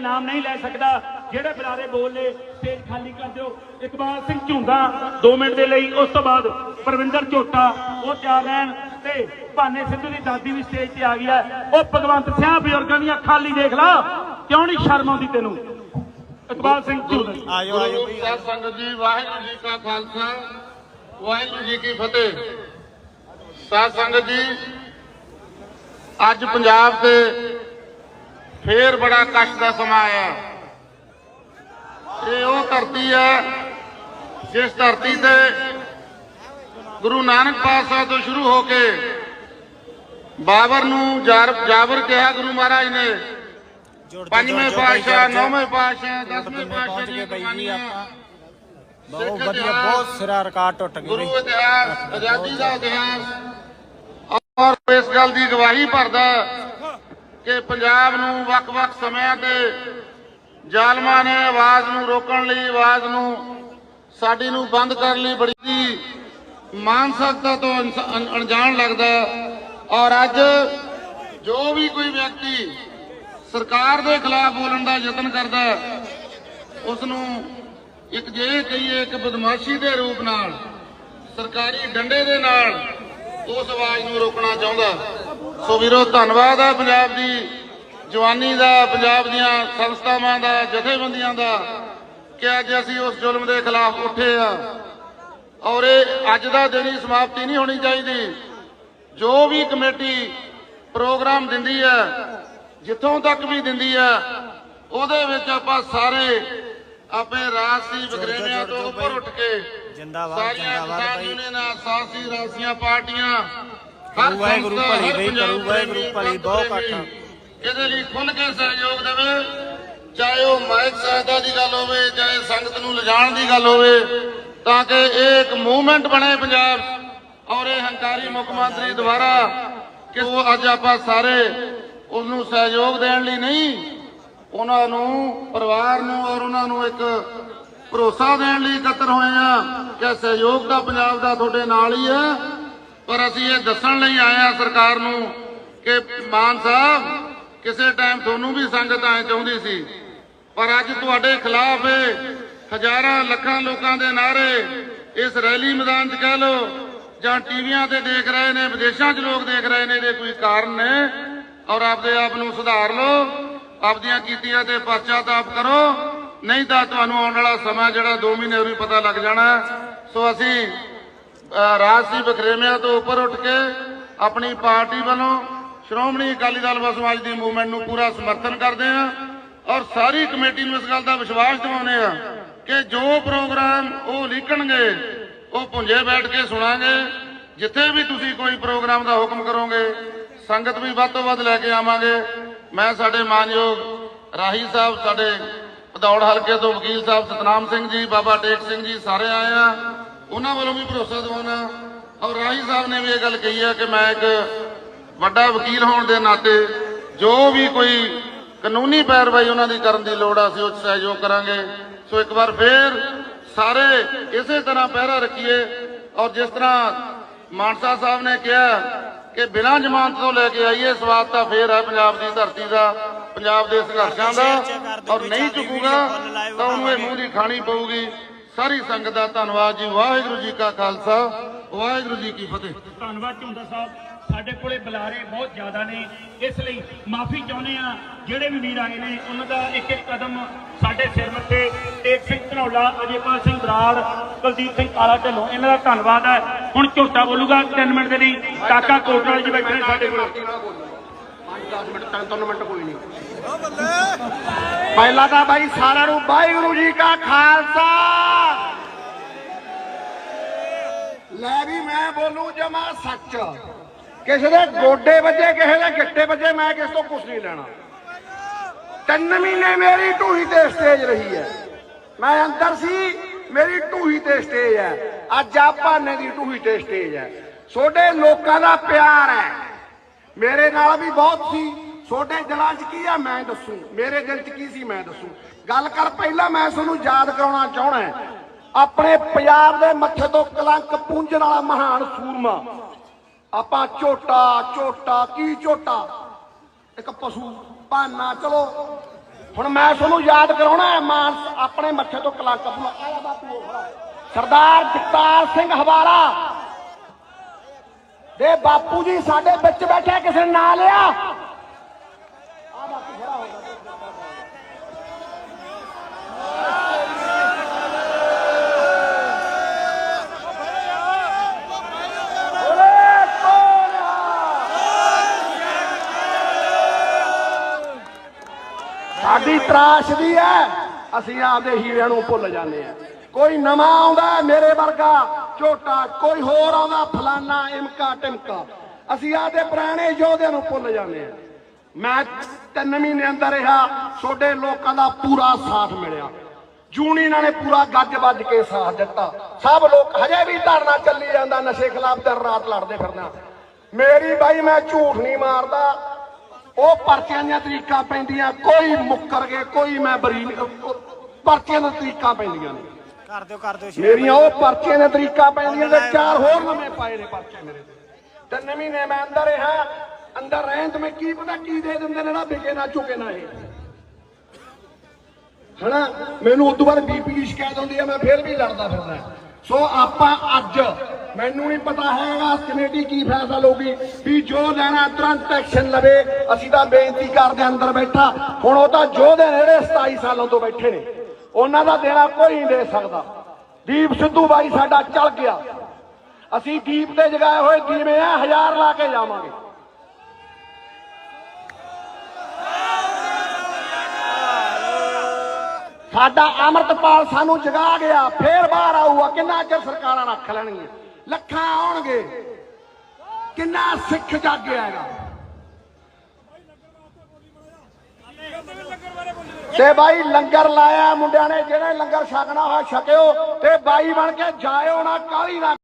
ਨਾਮ ਨਹੀਂ ਲੈ ਸਕਦਾ। ਜਿਹੜੇ ਬੁਲਾਰੇ ਬੋਲੇ ਸਟੇਜ ਖਾਲੀ ਕਰ ਦਿਓ। ਇਕਬਾਲ ਸਿੰਘ ਝੁੰਦਾ 2 ਮਿੰਟ ਦੇ ਲਈ। ਉਸ ਤੋਂ ਬਾਅਦ ਪਰਵਿੰਦਰ ਝੋਟਾ ਉਹ ਤਿਆਰ ਰਹਿਣ ਤੇ ਭਾਨੇ ਸਿੱਧੂ ਦੀ ਦਾਦੀ ਵੀ ਸਟੇਜ ਤੇ ਆ ਗਈ ਹੈ। ਉਹ ਭਗਵੰਤ ਸਿੰਘ ਬਜ਼ੁਰਗਾਂ ਦੀਆਂ ਖਾਲੀ ਦੇਖ ਲਾ। ਕਿਉਂ ਨਹੀਂ ਸ਼ਰਮ ਆਉਂਦੀ ਤੈਨੂੰ? ਇਕਬਾਲ ਸਿੰਘ ਝੁੰਦਾ ਆਜੋ ਆਜੋ। ਗੁਰੂ ਸਾਹਿਬ ਸੰਗਤ ਜੀ ਵਾਹਿਗੁਰੂ ਜੀ ਕਾ ਖਾਲਸਾ ਵਾਹਿਗੁਰੂ ਜੀ ਕੀ ਫਤਿਹ। ਸਾਧ ਸੰਗਤ ਜੀ ਅੱਜ ਪੰਜਾਬ ਤੇ ਫੇਰ ਬੜਾ ਕਸ਼ਟ ਦਾ ਸਮਾਂ ਆਇਆ। ਇਹ ਉਹ ਧਰਤੀ ਹੈ ਜਿਸ ਧਰਤੀ ਤੇ ਗੁਰੂ ਨਾਨਕ ਪਾਤਸ਼ਾਹ ਤੋਂ ਸ਼ੁਰੂ ਹੋ ਕੇ ਬਾਬਰ ਨੂੰ ਜਾਬਰ ਕਿਹਾ ਗੁਰੂ ਮਹਾਰਾਜ ਨੇ। ਪੰਜਵੇਂ ਪਾਤਸ਼ਾਹ। ਨੌਵੇਂ ਪਾਤਸ਼ਾਹ ਦਸਵੇਂ ਪਾਤਸ਼ਾਹ ਦੀ ਆਪਾਂ। ਬਹੁਤ ਵਧੀਆ ਬਹੁਤ ਸਿਰਾ ਰਿਕਾਰਡ ਟੁੱਟ ਗਏ ਗੁਰੂ ਇਤਿਹਾਸ ਆਜ਼ਾਦੀ ਦਾ ਇਤਿਹਾਸ। ਔਰ ਇਸ ਗੱਲ ਦੀ ਗਵਾਹੀ ਭਰਦਾ ਕਿ ਪੰਜਾਬ ਨੂੰ ਵੱਖ-ਵੱਖ ਸਮਿਆਂ ਤੇ ਜ਼ਾਲਮਾਂ ਨੇ ਆਵਾਜ਼ ਨੂੰ ਰੋਕਣ ਲਈ, ਆਵਾਜ਼ ਨੂੰ ਸਾਡੀ ਨੂੰ ਬੰਦ ਕਰਨ ਲਈ ਬੜੀ ਮਾਨਸਿਕਤਾ ਤੋਂ ਅਣਜਾਣ ਲੱਗਦਾ ਔਰ ਅੱਜ ਜੋ ਵੀ ਕੋਈ ਵਿਅਕਤੀ ਸਰਕਾਰ ਦੇ ਖਿਲਾਫ ਬੋਲਣ ਦਾ ਯਤਨ ਕਰਦਾ ਉਸ ਨੂੰ ਇੱਕ ਜੇ ਕਹੀਏ ਇੱਕ ਬਦਮਾਸ਼ੀ ਦੇ ਰੂਪ ਨਾਲ, ਸਰਕਾਰੀ ਡੰਡੇ ਦੇ ਨਾਲ ਉਸ ਆਵਾਜ਼ ਨੂੰ ਰੋਕਣਾ ਚਾਹੁੰਦਾ ਸੋ ਵੀਰੋ ਧੰਨਵਾਦ ਹੈ ਪੰਜਾਬ ਦੀ ਜਵਾਨੀ ਦਾ ਪੰਜਾਬ ਦੀਆਂ ਸੰਸਥਾਵਾਂ ਦਾ ਜਥੇਬੰਦੀਆਂ ਦਾ ਕਿ ਅੱਜ ਅਸੀਂ ਉਸ ਜ਼ੁਲਮ ਦੇ ਖਿਲਾਫ ਉੱਠੇ ਆ ਔਰ ਇਹ ਅੱਜ ਦਾ ਦਿਨ ਹੀ ਸਮਾਪਤੀ ਨਹੀਂ ਹੋਣੀ ਚਾਹੀਦੀ ਜੋ ਵੀ ਕਮੇਟੀ ਪ੍ਰੋਗਰਾਮ ਦਿੰਦੀ ਹੈ ਜਿੱਥੋਂ ਤੱਕ ਵੀ ਦਿੰਦੀ ਹੈ ਉਹਦੇ ਵਿੱਚ ਆਪਾਂ ਸਾਰੇ ਆਪੇ ਰਾਜਸੀ ਵਗਰੇਵਿਆਂ ਤੋਂ ਉੱਪਰ ਉੱਠ ਕੇ ਜਿੰਦਾਬਾਦ, ਸਾਰੀਆਂ ਜਿੰਦਾਬਾਦ। ਯੂਨੀਅਨਾਂ ਸਾਸੀ ਰਾਜਸੀਆਂ ਪਾਰਟੀਆਂ ਕਰੂ ਵਾਹਿਗੁਰੂ ਭਲੀ ਕਰੂ ਵਾਹਿਗੁਰੂ ਪ੍ਰੇਮੀ, ਭਲੀ, ਬਹੁਤ ਇਕੱਠ। ਇਹਦੇ ਲਈ ਖੁੱਲ ਕੇ ਸਹਿਯੋਗ ਦੇਵੇ ਚਾਹੇ ਉਹ ਮਾਇਕ ਸਹਾਇਤਾ ਦੀ ਗੱਲ ਹੋਵੇ ਚਾਹੇ ਸੰਗਤ ਨੂੰ ਲਿਜਾਣ ਦੀ ਗੱਲ ਹੋਵੇ ਤਾਂ ਕਿ ਇਹ ਇੱਕ ਮੂਵਮੈਂਟ ਬਣੇ ਪੰਜਾਬ ਔਰ ਇਹ ਹੰਕਾਰੀ ਮੁੱਖ ਮੰਤਰੀ ਦੁਆਰਾ ਕਿ ਉਹ ਅੱਜ ਆਪਾਂ ਸਾਰੇ ਉਸ ਨੂੰ ਸਹਿਯੋਗ ਦੇਣ ਲਈ ਨਹੀਂ ਉਹਨਾਂ ਨੂੰ ਪਰਿਵਾਰ ਨੂੰ ਔਰ ਉਹਨਾਂ ਨੂੰ ਇੱਕ ਭਰੋਸਾ ਦੇਣ ਲਈ ਇਕੱਤਰ ਹੋਏ ਆ ਕਿ ਸਹਿਯੋਗ ਤਾਂ ਪੰਜਾਬ ਦਾ ਤੁਹਾਡੇ ਨਾਲ ਹੀ ਹੈ ਪਰ ਅਸੀਂ ਇਹ ਦੱਸਣ ਲਈ ਆਏ ਆ ਸਰਕਾਰ ਨੂੰ ਕਿ ਮਾਨ ਸਾਹਿਬ, ਕਿਸੇ ਟਾਈਮ ਤੁਹਾਨੂੰ ਵੀ ਸੰਗਤ ਐ ਚਾਹੁੰਦੀ ਸੀ, ਪਰ ਅੱਜ ਤੁਹਾਡੇ ਖਿਲਾਫ ਹਜ਼ਾਰਾਂ ਲੱਖਾਂ ਲੋਕਾਂ ਦੇ ਨਾਰੇ ਇਸ ਰੈਲੀ ਮੈਦਾਨ 'ਚ ਕਹਿ ਲੋ ਜਾਂ ਟੀਵੀਆਂ ਤੇ ਦੇਖ ਰਹੇ ਨੇ, ਵਿਦੇਸ਼ਾਂ 'ਚ ਲੋਕ ਦੇਖ ਰਹੇ ਨੇ, ਇਹਦੇ ਕੋਈ ਕਾਰਨ ਨੇ। ਔਰ ਆਪਦੇ ਆਪ ਨੂੰ ਸੁਧਾਰ ਲਓ, ਆਪਦੀਆਂ ਕੀਤੀਆਂ ਤੇ ਪਛਤਾਪ ਕਰੋ, ਨਹੀਂ ਤਾਂ ਤੁਹਾਨੂੰ ਆਉਣ ਵਾਲਾ ਸਮਾਂ ਜਿਹੜਾ 2 ਮਹੀਨੇ ਹੋਰ ਵੀ ਪਤਾ ਲੱਗ ਜਾਣਾ। ਸੋ ਅਸੀਂ ਰਾਜਸੀ ਬਖਰੇਵਿਆਂ ਤੋਂ ਉੱਪਰ ਉੱਠ ਕੇ ਆਪਣੀ ਪਾਰਟੀ ਵੱਲੋਂ ਸ਼੍ਰੋਮਣੀ ਅਕਾਲੀ ਦਲ ਵਾ ਸਮਾਜ ਦੀ ਮੂਵਮੈਂਟ ਨੂੰ ਪੂਰਾ ਸਮਰਥਨ ਕਰਦੇ ਹਾਂ ਔਰ ਸਾਰੀ ਕਮੇਟੀ ਨੂੰ ਇਸ ਗੱਲ ਦਾ ਵਿਸ਼ਵਾਸ ਦਿਵਾਉਂਦੇ ਹਾਂ ਕਿ ਜੋ ਪ੍ਰੋਗਰਾਮ ਉਹ ਲਿਖਣਗੇ ਉਹ ਪੁੰਜੇ ਬੈਠ ਕੇ ਸੁਣਾਂਗੇ। ਜਿੱਥੇ ਵੀ ਤੁਸੀਂ ਕੋਈ ਪ੍ਰੋਗਰਾਮ ਦਾ ਹੁਕਮ ਕਰੋਗੇ, ਸੰਗਤ ਵੀ ਵੱਧ ਤੋਂ ਵੱਧ ਲੈ ਕੇ ਆਵਾਂਗੇ। ਮੈਂ ਸਾਡੇ ਮਾਨਯੋਗ ਰਾਹੀ ਸਾਹਿਬ, ਸਾਡੇ ਭਦੌੜ ਹਲਕੇ ਤੋਂ ਵਕੀਲ ਸਾਹਿਬ ਸਤਨਾਮ ਸਿੰਘ ਜੀ, ਬਾਬਾ ਟੇਕ ਸਿੰਘ ਜੀ ਸਾਰੇ ਆਏ ਆ ਉਹਨਾਂ ਵੱਲੋਂ ਵੀ ਭਰੋਸਾ ਦਿਵਾਉਣਾ। ਔਰ ਰਾਹੀ ਸਾਹਿਬ ਨੇ ਵੀ ਇਹ ਗੱਲ ਕਹੀ ਹੈ ਕਿ ਮੈਂ ਇੱਕ ਵੱਡਾ ਵਕੀਲ ਹੋਣ ਦੇ ਨਾਤੇ ਜੋ ਵੀ ਕੋਈ ਕਾਨੂੰਨੀ ਪੈਰਵਾਈ ਉਹਨਾਂ ਦੀ ਕਰਨ ਦੀ ਲੋੜ ਆ ਅਸੀਂ ਉਹ ਸਹਿਯੋਗ ਕਰਾਂਗੇ। ਸੋ ਇੱਕ ਵਾਰ ਫੇਰ ਸਾਰੇ ਇਸੇ ਤਰ੍ਹਾਂ ਪਹਿਰਾ ਰੱਖੀਏ ਔਰ ਜਿਸ ਤਰ੍ਹਾਂ ਮਾਨਸਾ ਸਾਹਿਬ ਨੇ ਕਿਹਾ ਕਿ ਬਿਨਾਂ ਜ਼ਮਾਨਤ ਤੋਂ ਲੈ ਕੇ ਆਈਏ ਸਵਾਦ ਤਾਂ ਫੇਰ ਹੈ ਪੰਜਾਬ ਦੀ ਧਰਤੀ ਦਾ ਪੰਜਾਬ ਦੇ ਸੰਘਰਸ਼ਾਂ ਦਾ। ਔਰ ਨਹੀਂ ਚੁੱਕੂਗਾ ਤਾਂ ਉਹਨੂੰ ਇਹ ਮੂੰਹ ਦੀ ਖਾਣੀ ਪਊਗੀ। ਸਾਰੀ ਸੰਗਤ ਦਾ ਧੰਨਵਾਦ ਜੀ। ਵਾਹਿਗੁਰੂ ਜੀ ਕਾ ਖਾਲਸਾ ਵਾਹਿਗੁਰੂ ਜੀ ਕੀ ਫਤਿਹ। ਧੰਨਵਾਦ ਝੁੰਦਾ ਸਾਹਿਬ। ਸਾਡੇ ਕੋਲੇ ਬੁਲਾਰੇ ਬਹੁਤ ਜ਼ਿਆਦਾ ਨੇ। ਇਸ ਲਈ ਮਾਫੀ ਚਾਹੁੰਦੇ ਆ ਜਿਹੜੇ ਵੀ ਵੀਰ ਆਏ ਨੇ ਉਹਨਾਂ ਦਾ ਇੱਕ ਇੱਕ ਕਦਮ ਸਾਡੇ ਸਿਰ ਮੱਥੇ ਟੇਕ ਸਿੰਘ ਧਨੌਲਾ ਅਜੇਪਾਲ ਸਿੰਘ ਬਰਾੜ ਕੁਲਦੀਪ ਸਿੰਘ ਕਾਲਾ ਢੱਲੋਂ ਇਹਨਾਂ ਦਾ ਧੰਨਵਾਦ ਹੈ। ਹੁਣ ਝੋਟਾ ਬੋਲੂਗਾ 3 ਮਿੰਟ ਦੇ ਲਈ। ਕਾਕਾ ਕੋਟਵਾਲ ਜੀ ਬੈਠੇ ਨੇ ਸਾਡੇ ਕੋਲ। 10 ਮਿੰਟ 3 ਮਿੰਟ ਕੋਈ ਨਹੀਂ ਪਹਿਲਾਂ ਤਾਂ ਬਾਈ ਸਾਰਿਆਂ ਨੂੰ ਵਾਹਿਗੁਰੂ ਜੀ ਕਾ ਖਾਲਸਾ। ਲੈ ਵੀ ਮੈਂ ਬੋਲੂ ਜਮਾ ਸੱਚ। ਕਿਸੇ ਦੇ ਗੋਡੇ ਵੱਜੇ, ਕਿਸੇ ਦੇ ਗਿੱਟੇ ਵੱਜੇ, ਮੈਂ ਕਿਸ ਤੋਂ ਕੁਝ ਨਹੀਂ ਲੈਣਾ। ਤਿੰਨ ਮਹੀਨੇ ਮੇਰੀ ਢੂਹੀ ਤੇ ਸਟੇਜ ਰਹੀ ਹੈ। ਮੈਂ ਅੰਦਰ ਸੀ, ਮੇਰੀ ਢੂਹੀ ਤੇ ਸਟੇਜ ਹੈ। ਅੱਜ ਆ ਭਾਨੇ ਦੀ ਢੂਹੀ ਤੇ ਸਟੇਜ ਹੈ। ਛੋਡੇ ਲੋਕਾਂ ਦਾ ਪਿਆਰ ਹੈ। ਮੇਰੇ ਨਾਲ ਵੀ ਬਹੁਤ ਸੀ। ਛੋਡੇ ਦਿਲਾਂ 'ਚ ਕੀ ਆ ਮੈਂ ਦੱਸੂ? ਮੇਰੇ ਦਿਲ 'ਚ ਕੀ ਸੀ ਮੈਂ ਦੱਸੂ? ਗੱਲ ਕਰ ਪਹਿਲਾਂ, ਮੈਂ ਤੁਹਾਨੂੰ ਯਾਦ ਕਰਾਉਣਾ ਚਾਹਣਾ ਆਪਣੇ ਪੰਜਾਬ ਦੇ ਮੱਥੇ ਤੋਂ ਕਲੰਕ ਪੂੰਝਣ ਵਾਲਾ ਮਹਾਨ ਸੂਰਮਾ। ਆਪਾਂ ਝੋਟਾ ਝੋਟਾ, ਕੀ ਝੋਟਾ? ਇੱਕ ਪਸ਼ੂ ਭਾਨਾ ਚਲੋ। ਹੁਣ ਮੈਂ ਤੁਹਾਨੂੰ ਯਾਦ ਕਰਾਉਣਾ ਹੈ ਮਾਨ ਆਪਣੇ ਮੱਥੇ ਤੋਂ ਕਲੰਕ ਬੁਲਾ ਆਇਆ ਬਾਪੂ ਸਰਦਾਰ ਜਗਤਾਰ ਸਿੰਘ ਹਵਾਲਾ। ਦੇ ਬਾਪੂ ਜੀ, ਸਾਡੇ ਵਿੱਚ ਬੈਠੇ ਕਿਸੇ ਨੇ ਨਾਂ ਲਿਆ? ਸਾਡੀ ਹੈ। ਅਸੀਂ ਆਪਦੇ ਹੀਰਿਆਂ ਨੂੰ ਭੁੱਲ ਜਾਂਦੇ ਆ ਕੋਈ ਨਵਾਂ ਆਉਂਦਾ ਮੇਰੇ ਵਰਗਾ, ਝੋਟਾ, ਕੋਈ ਹੋਰ ਆਉਂਦਾ, ਫਲਾਨਾ ਇਮਕਾ ਟਿਮਕਾ। ਅਸੀਂ ਆਪਦੇ ਪੁਰਾਣੇ ਯੋਧਿਆਂ ਨੂੰ ਭੁੱਲ ਜਾਂਦੇ ਆ ਮੈਂ ਤਿੰਨ ਮਹੀਨੇ ਅੰਦਰ ਰਿਹਾ ਛੋਡੇ ਲੋਕਾਂ ਦਾ ਪੂਰਾ ਸਾਥ ਮਿਲਿਆ। ਜੂਨੀ ਇਹਨਾਂ ਨੇ ਪੂਰਾ ਗੱਜ ਵੱਜ ਕੇ ਸਾਥ ਦਿੱਤਾ। ਸਭ ਲੋਕ ਹਜੇ ਵੀ ਧਰਨਾ ਚੱਲੀ ਜਾਂਦਾ, ਨਸ਼ੇ ਖਿਲਾਫ ਦਿਨ ਰਾਤ ਲੜਦੇ ਫਿਰਨਾ ਮੇਰੀ ਬਾਈ, ਮੈਂ ਝੂਠ ਨਹੀਂ ਮਾਰਦਾ। ਉਹ ਪਰਚੀਆਂ ਦੀਆਂ ਤਰੀਕਾਂ ਪੈਂਦੀਆਂ ਕੋਈ ਮੁੱਕਰ ਗਏ ਕੋਈ ਮੈਂ ਬਰੀ ਨਹੀਂ ਪਰਚੀਆਂ ਦੀਆਂ ਤਰੀਕਾਂ ਪੈਂਦੀਆਂ ਨੇ। ਕਰ ਦਿਓ ਕਰ ਦਿਓ ਮੇਰੀਆਂ ਉਹ ਪਰਚੀਆਂ ਦੀਆਂ ਤਰੀਕਾਂ ਪੈਂਦੀਆਂ ਤੇ ਚਾਰ ਹੋਰ ਨਵੇਂ ਪਾਏ ਨੇ ਪਰਚੇ ਮੇਰੇ ਤੇ। ਤਿੰਨ ਮਹੀਨੇ ਮੈਂ ਅੰਦਰ ਰਿਹਾ ਅੰਦਰ ਰਹਿਣ ਤੇ ਮੈਂ ਕੀ ਪਤਾ ਕੀ ਦੇ ਦਿੰਦੇ ਨੇ ਨਾ ਵਿਕੇ ਨਾ ਚੁਕੇ ਨਾ ਇਹ। ਹਨਾ? ਮੈਨੂੰ ਉਦੋਂ ਬਾਅਦ ਬੀਪੀ ਦੀ ਸ਼ਿਕਾਇਤ ਹੁੰਦੀ ਹੈ ਮੈਂ ਫਿਰ ਵੀ ਲੜਦਾ ਫਿਰਦਾ। ਸੋ ਆਪਾਂ ਅੱਜ, ਮੈਨੂੰ ਨਹੀਂ ਪਤਾ ਹੈਗਾ ਕਮੇਟੀ ਕੀ ਫੈਸਲਾ ਲਊਗੀ, ਵੀ ਜੋ ਲੈਣਾ ਤੁਰੰਤ ਐਕਸ਼ਨ ਲਵੇ, ਅਸੀਂ ਤਾਂ ਬੇਨਤੀ ਕਰਦੇ ਅੰਦਰ ਬੈਠਾ। ਹੁਣ ਉਹ ਤਾਂ ਜੋ ਦੇ ਨੇੜੇ 27 ਸਾਲਾਂ ਤੋਂ ਬੈਠੇ ਨੇ, ਉਹਨਾਂ ਦਾ ਦੇਣਾ ਕੋਈ ਨਹੀਂ ਦੇ ਸਕਦਾ। ਦੀਪ ਸਿੱਧੂ ਬਾਈ ਸਾਡਾ ਚੱਲ ਗਿਆ। ਅਸੀਂ ਦੀਪ ਤੇ ਜਗਾਏ ਹੋਏ ਦੀਵੇ ਆ, ਹਜ਼ਾਰ ਲਾ ਕੇ ਜਾਵਾਂਗੇ। ਸਾਡਾ ਅਮਰਤਪਾਲ ਸਾਨੂੰ ਜਗਾ ਗਿਆ, ਫੇਰ ਬਾਹਰ ਆਊਗਾ। ਕਿੰਨਾ ਚਿਰ ਸਰਕਾਰਾਂ ਰੱਖ ਲੈਣਗੀਆਂ? ਲੱਖਾਂ ਆਉਣਗੇ। ਕਿੰਨਾ ਸਿੱਖ ਜਾਗਿਆ ਹੈਗਾ। ਤੇ ਬਾਈ ਲੰਗਰ ਲਾਇਆ ਮੁੰਡਿਆਂ ਨੇ, ਜਿਹੜੇ ਲੰਗਰ ਛਕਣਾ ਹੋਇਆ, ਛਕਿਓ ਤੇ ਬਾਈ ਬਣ ਕੇ ਜਾਇਓ ਨਾ ਕਾਲੀ ਨਾ